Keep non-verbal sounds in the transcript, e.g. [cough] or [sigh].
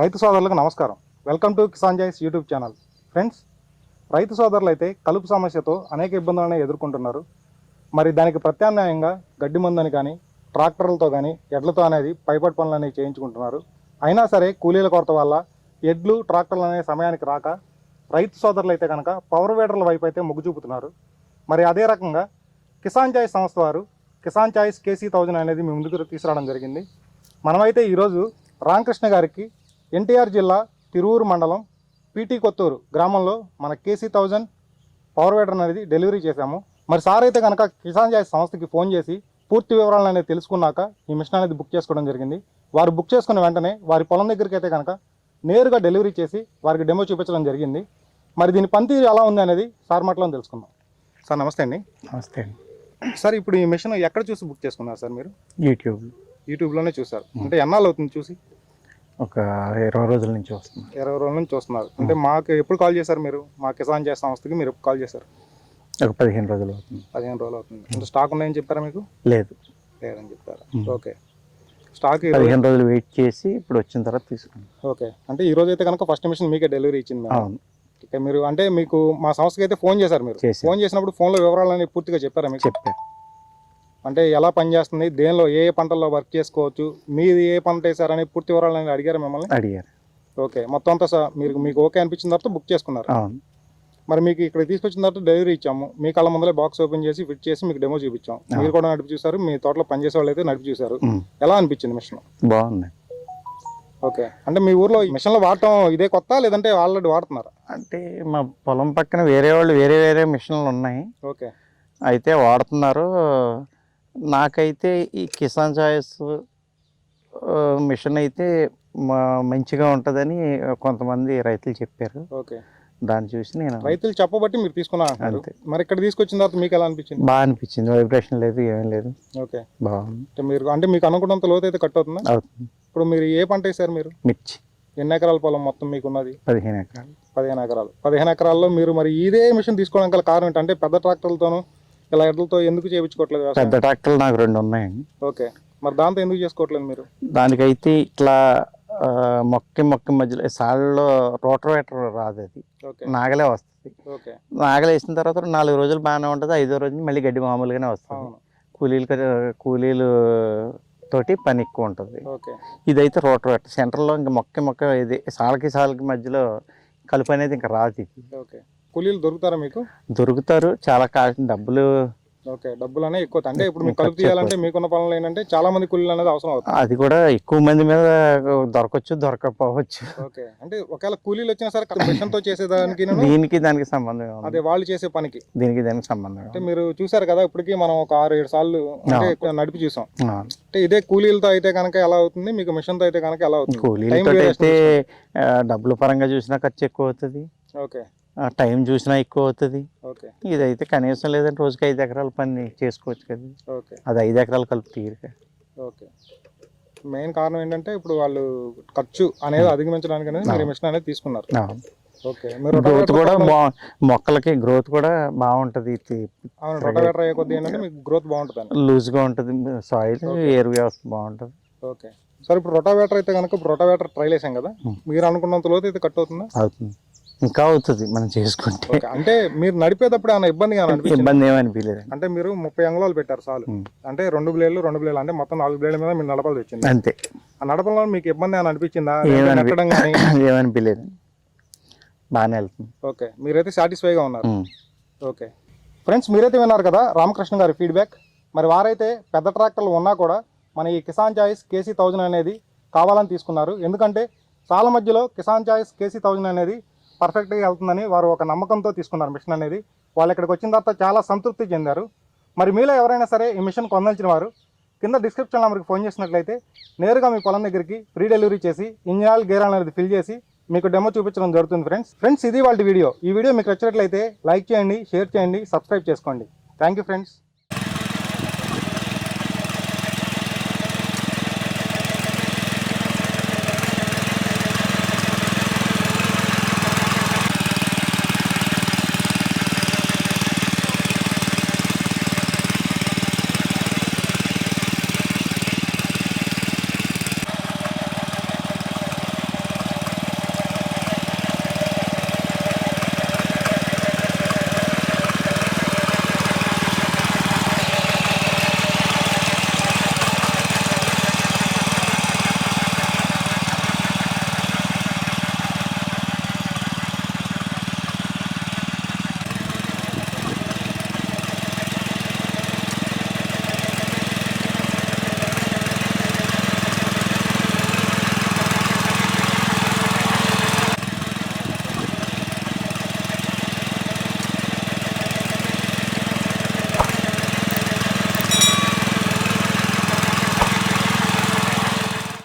రైతు సోదరులకు నమస్కారం. వెల్కమ్ టు కిసాన్ జాయిస్ యూట్యూబ్ ఛానల్. ఫ్రెండ్స్ రైతు సోదరులు అయితే కలుపు సమస్యతో అనేక ఇబ్బందులను ఎదుర్కొంటున్నారు. మరి దానికి ప్రత్యామ్నాయంగా గడ్డి మందని కానీ ట్రాక్టర్లతో కానీ ఎడ్లతో అనేది పైపట్ పనులు అనేవి చేయించుకుంటున్నారు. అయినా సరే కూలీల కొరత వల్ల ఎడ్లు ట్రాక్టర్లు అనే సమయానికి రాక రైతు సోదరులు అయితే కనుక పవర్ వేడర్ల వైపు అయితే మొగ్గు చూపుతున్నారు. మరి అదే రకంగా కిసాన్ చాయిస్ సంస్థ వారు కిసాన్ చాయిస్ కేసీ థౌజండ్ అనేది మీ ముందుకు తీసుకురావడం జరిగింది. మనమైతే ఈరోజు రామకృష్ణ గారికి ఎన్టీఆర్ జిల్లా తిరువురు మండలం పీటీ కొత్తూరు గ్రామంలో మన కేసీ థౌజండ్ పవర్ వేడర్ అనేది డెలివరీ చేశాము. మరి సార్ అయితే కనుక కిసాన్ చాయిస్ సంస్థకి ఫోన్ చేసి పూర్తి వివరాలు అనేది తెలుసుకున్నాక ఈ మిషన్ అనేది బుక్ చేసుకోవడం జరిగింది. వారు బుక్ చేసుకున్న వెంటనే వారి పొలం దగ్గరికి అయితే కనుక నేరుగా డెలివరీ చేసి వారికి డెమో చూపించడం జరిగింది. మరి దీని పనితీరు ఎలా ఉంది అనేది సార్ మాటలో తెలుసుకుందాం. సార్ నమస్తే అండి. నమస్తే అండి. సార్ ఇప్పుడు ఈ మిషన్ ఎక్కడ చూసి బుక్ చేసుకున్నారు సార్ మీరు? యూట్యూబ్. యూట్యూబ్లోనే చూసారు అంటే ఎన్నాళ్ళు అవుతుంది చూసి? ఒక ఇరవై రోజుల నుంచి వస్తుంది ఇరవై రోజుల నుంచి చూస్తున్నారు అంటే మాకు ఎప్పుడు కాల్ చేశారు మీరు? మా కిసాన్ చేసే సంస్థకి మీరు ఎప్పుడు కాల్ చేశారు? ఒక పదిహేను రోజులు అవుతుంది. పదిహేను రోజులు అవుతుంది. అంటే స్టాక్ ఉన్నాయని చెప్పారా మీకు? లేదు. లేదని చెప్పారు. ఓకే. స్టాక్ పదిహేను రోజులు వెయిట్ చేసి ఇప్పుడు వచ్చిన తర్వాత తీసుకున్నాం. ఓకే. అంటే ఈ రోజు అయితే కనుక ఫస్ట్ మిషన్ మీకే డెలివరీ ఇచ్చింది అవును. మీరు అంటే మీకు మా సంస్థకి అయితే ఫోన్ చేశారు మీరు. ఫోన్ చేసినప్పుడు ఫోన్లో వివరాలని పూర్తిగా చెప్పారా మీకు? చెప్పారు. అంటే ఎలా పనిచేస్తుంది దేనిలో ఏ ఏ పంటల్లో వర్క్ చేసుకోవచ్చు? మీరు ఏ పంట వేసారని పూర్తి వివరాలని అడిగారు మిమ్మల్ని? అడిగారు. ఓకే. మొత్తం అంతా స- మీరు మీకు ఓకే అనిపించిన తర్వాత బుక్ చేసుకున్నారు. అవును. మరి మీకు ఇక్కడ తీసుకొచ్చిన తర్వాత డెలివరీ ఇచ్చాము. మీ కళ్ళ ముందలే బాక్స్ ఓపెన్ చేసి ఫిట్ చేసి మీకు డెమో చూపించాం. మీరు కూడా నడిపి చూసారు. మీ తోటలో పనిచేసే వాళ్ళు అయితే నడిపి చూసారు. ఎలా అనిపించింది మిషన్? బాగుంది. ఓకే. అంటే మీ ఊర్లో ఈ మిషన్లో వాడటం ఇదే కొత్త లేదంటే ఆల్రెడీ వాడుతున్నారా? అంటే మా పొలం పక్కన వేరే వాళ్ళు వేరే వేరే మిషన్లు ఉన్నాయి. ఓకే. అయితే వాడుతున్నారు. నాకైతే ఈ కిసాన్ చాయిస్ ఆ, మిషన్ అయితే మంచిగా ఉంటుందని కొంతమంది రైతులు చెప్పారు. ఓకే. దాన్ని చూసి నేను రైతులు చెప్పబట్టి మీరు తీసుకున్నా అంతే. మరి ఇక్కడ తీసుకొచ్చిన తర్వాత మీకు ఎలా అనిపించింది? బాగా అనిపించింది. వైబ్రేషన్ లేదు ఏమీ లేదు. ఓకే. బాగుంది. అంటే మీరు అంటే మీకు అనుకున్నంత లోతు అయితే కట్ అవుతుందా? అవుతుంది. ఇప్పుడు మీరు ఏ పంట వేసారు మీరు? మిర్చి. ఎన్ని ఎకరాల పొలం మొత్తం మీకు ఉన్నది పదిహేను ఎకరాలు. పదిహేను ఎకరాలు. పదిహేను ఎకరాల్లో మీరు మరి ఇదే మిషన్ తీసుకోవడానికి కారణం ఏంటంటే పెద్ద ట్రాక్టర్లతోనూ ఇలా ఎడ్లతో ఎందుకు చేయించుకోవట్లేదు వ్యవసాయం? పెద్ద ట్రాక్టర్లు నాకు రెండు ఉన్నాయండి. ఓకే. మరి దాంతో ఎందుకు చేసుకోవట్లేదు మీరు? దానికైతే ఇట్లా ఆ, మొక్కి మొక్కి మధ్యలో సాళ్ళలో రోటవేటర్ రాదు అది. ఓకే. నాగలే వస్తుంది. ఓకే. నాగలు వేసిన తర్వాత నాలుగు రోజులు బాగానే ఉంటుంది ఐదో రోజు మళ్ళీ గడ్డి మామూలుగానే వస్తుంది. అవును. కూలీలు కూలీలు తోటి పని ఎక్కువ ఉంటుంది. ఓకే. ఇదైతే రోటవేటర్ సెంటర్లో ఇంకా మొక్క మొక్క ఇది సాలకి సాలకి మధ్యలో కలుపు అనేది ఇంకా రాదు ఇది. ఓకే. కూలీలు దొరుకుతారా మీకు? దొరుకుతారు. చాలా కాస్ట్ డబ్బులు ఓకే డబ్బులు అనేవి ఎక్కువ. అంటే ఇప్పుడు మీకు కలుపు తీయాలంటే మీకున్న పనులు ఏంటంటే చాలా మంది కూలీలు అనేది అవసరం అవుతుంది. అది కూడా ఎక్కువ మంది మీద దొరకచ్చు దొరకకపోవచ్చు. ఓకే అంటే ఒకవేళ కూలీలు వచ్చినా సరే మిషన్తో చేసేదానికి దీనికి దానికి సంబంధం? అదే వాళ్ళు చేసే పనికి. దీనికి దానికి సంబంధం అంటే మీరు చూసారు కదా ఇప్పటికీ మనం ఒక ఆరు ఏడు సార్లు అంటే నడిపి చూసాం. అంటే ఇదే కూలీలతో అయితే కనుక ఎలా అవుతుంది? మీకు మిషన్తో అయితే కనుక ఎలా అవుతుంది? కూలీలతో అయితే డబ్బుల పరంగా చూసినా ఖర్చు ఎక్కువ అవుతుంది. ఓకే. టైం చూసినా ఎక్కువ అవుతుంది. ఓకే. ఇదైతే కనీసం లేదంటే రోజుకి ఐదు ఎకరాల పని చేసుకోవచ్చు కదా. ఓకే. అది ఐదు ఎకరాలు కలుపు తీరుగా ఓకే. మెయిన్ కారణం ఏంటంటే ఇప్పుడు వాళ్ళు ఖర్చు అనేది అధిగమించడానికి అనేది మీరు మిషన్ అనేది తీసుకున్నారు. ఓకే. మీరు గ్రోత్ కూడా మొక్కలకి గ్రోత్ కూడా బాగుంటది. అవును రొటవేటర్ అయ్యే కొద్ది ఏంటంటే మీకు గ్రోత్ బాగుంటుంది లూజ్గా ఉంటుంది. సాయిల్ ఎరువు వ్యవస్థ బాగుంటుంది. ఓకే. సార్ ఇప్పుడు రొటావేటర్ అయితే కనుక ఇప్పుడు రొటావేటర్ ట్రైల్ వేసాం కదా. మీరు అనుకున్నంత లోతు అయితే కట్ అవుతుందా? అవుతుంది. ఇంకా అవుతుంది మనం చేసుకుంటే. అంటే మీరు నడిపేటప్పుడు ఏమైనా ఇబ్బందిగా ఇబ్బంది ఏమనిపించలేదు అంటే మీరు ముప్పై అంగుళాలు పెట్టారు Hmm. అంటే రెండు బ్లేడ్లు రెండు బ్లేడ్లు అంటే మొత్తం నాలుగు బ్లేడ్ల మీద మీరు నడపాల్సి వచ్చింది? అంతే. ఆ నడపడంలో మీకు ఇబ్బంది అని అనిపించిందా? నెట్టడం కానీ [laughs] ఏమనిపించలేదు బాగానే వెళ్తుంది. ఓకే మీరైతే సాటిస్ఫైగా ఉన్నారు. ఓకే. ఫ్రెండ్స్ మీరైతే విన్నారు కదా రామకృష్ణ గారి ఫీడ్బ్యాక్ మరి వారైతే పెద్ద ట్రాక్టర్లు ఉన్నా కూడా మన ఈ కిసాన్ చాయిస్ కేసీ థౌజండ్ అనేది కావాలని తీసుకున్నారు. ఎందుకంటే చాలా మధ్యలో కిసాన్ చాయిస్ కేసీ థౌజండ్ అనేది పర్ఫెక్ట్గా వెళ్తుందని వారు ఒక నమ్మకంతో తీసుకున్నారు మిషన్ అనేది. వాళ్ళు ఇక్కడికి వచ్చిన తర్వాత చాలా సంతృప్తి చెందారు. మరి మీలో ఎవరైనా సరే ఈ మిషన్ పొందాల్సిన వారు కింద డిస్క్రిప్షన్ నెంబర్కి ఫోన్ చేసినట్లయితే నేరుగా మీ పొలం దగ్గరికి ఫ్రీ డెలివరీ చేసి ఇంజిన్ ఆయిల్ గేర్ ఆయిల్ అనేది ఫిల్ చేసి మీకు డెమో చూపించడం జరుగుతుంది ఫ్రెండ్స్ ఫ్రెండ్స్ ఇది వాళ్ళ వీడియో. ఈ వీడియో మీకు నచ్చినట్లయితే లైక్ చేయండి షేర్ చేయండి సబ్స్క్రైబ్ చేసుకోండి. Thank you friends